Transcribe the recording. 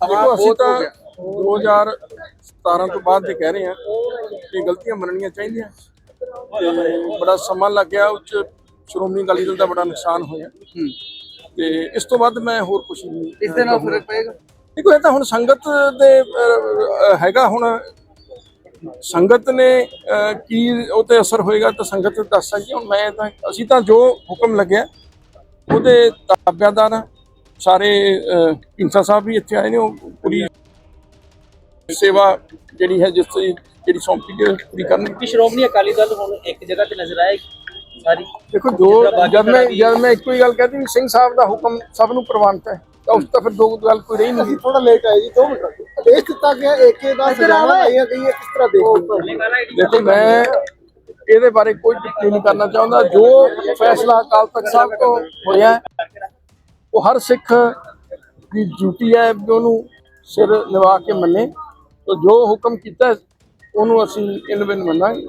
ਦੇਖੋ ਅਸੀਂ ਤਾਂ 2017 ਤੋਂ ਬਾਅਦ ਦੇ ਕਹਿ ਰਹੇ ਹਾਂ ਕਿ ਗਲਤੀਆਂ ਮੰਨਣੀਆਂ ਚਾਹੀਦੀਆਂ। ਤੇ ਬੜਾ ਸਮਾਂ ਲੱਗ ਗਿਆ ਉੱਚ ਸ਼੍ਰੋਮਣੀ ਅਕਾਲੀ ਦਲ ਦਾ ਬੜਾ ਨੁਕਸਾਨ ਹੋਇਆ। ਤੇ ਇਸ ਤੋਂ ਬਾਅਦ ਮੈਂ ਹੋਰ ਕੁਝ ਨਹੀਂ ਇਸ ਦੇ ਨਾਲ ਫ਼ਰਕ ਪਏਗਾ? ਦੇਖੋ ਇਹ ਤਾਂ ਹੁਣ ਸੰਗਤ ਦੇ ਹੈਗਾ ਹੁਣ। ਸੰਗਤ ਨੇ ਕੀ ਉਹ ਤੇ ਅਸਰ ਹੋਏਗਾ ਤਾਂ ਸੰਗਤ ਦੱਸ ਸਕਦੀ। ਹੁਣ ਮੈਂ ਤਾਂ ਅਸੀਂ ਤਾਂ ਜੋ ਹੁਕਮ ਲੱਗਿਆ ਉਹਦੇ ਤਾਬਿਆਦਾਰ ਹਾਂ। ਸਾਰੇ ਢੀਂਡਸਾ ਸਾਹਿਬ ਵੀ ਇੱਥੇ ਆਏ ਨੇ ਉਹ ਪੂਰੀ ਸੇਵਾ ਜਿਹੜੀ ਹੈ ਜਿਸ ਜਿਹੜੀ ਸੌਂਪੀ ਗਈ ਪੂਰੀ ਕਰਨਗੇ। ਸ਼੍ਰੋਮਣੀ ਅਕਾਲੀ ਦਲ ਹੁਣ ਇੱਕ ਜਗ੍ਹਾ ਤੇ ਨਜ਼ਰ ਆਏਗੀ ਸਾਰੀ ਦੇਖੋ ਜੋ ਜਦ ਮੈਂ ਜਦ ਮੈਂ ਇੱਕੋ ਹੀ ਗੱਲ ਕਹਤੀ ਵੀ ਸਿੰਘ ਸਾਹਿਬ ਦਾ ਹੁਕਮ ਸਭ ਨੂੰ ਪ੍ਰਵਾਨਤ ਹੈ ਤਾਂ ਉਸ ਤਾਂ ਫਿਰ ਦੋ ਗੱਲ ਕੋਈ ਰਹੀ ਨਹੀਂ। ਥੋੜਾ ਲੇਟ ਆਏ ਜੀ 2 ਮਿੰਟ ਆਦੇਸ਼ ਦਿੱਤਾ ਗਿਆ ਏਕੇ ਦਾ ਸਜਾਣਾ ਲਾਈਆਂ ਗਈਆਂ ਕਿਸ ਤਰ੍ਹਾਂ ਦੇਖਦੇ ਹੋ? ਦੇਖੋ ਮੈਂ ਇਹਦੇ ਬਾਰੇ ਕੋਈ ਟਿੱਪਣੀ ਨਹੀਂ ਕਰਨਾ ਚਾਹੁੰਦਾ। ਜੋ ਫੈਸਲਾ ਅਕਾਲ ਤਖਤ ਸਾਹਿਬ ਤੋਂ ਹੋਇਆ ਹੈ, ਉਹ ਹਰ ਸਿੱਖ ਦੀ ਡਿਊਟੀ ਹੈ ਵੀ ਉਹਨੂੰ ਸਿਰ ਨਿਵਾ ਕੇ ਮੰਨੇ, ਤਾਂ ਜੋ ਹੁਕਮ ਕੀਤਾ ਉਹਨੂੰ ਅਸੀਂ ਇਨ ਬਿਨ ਮੰਨਾਂਗੇ।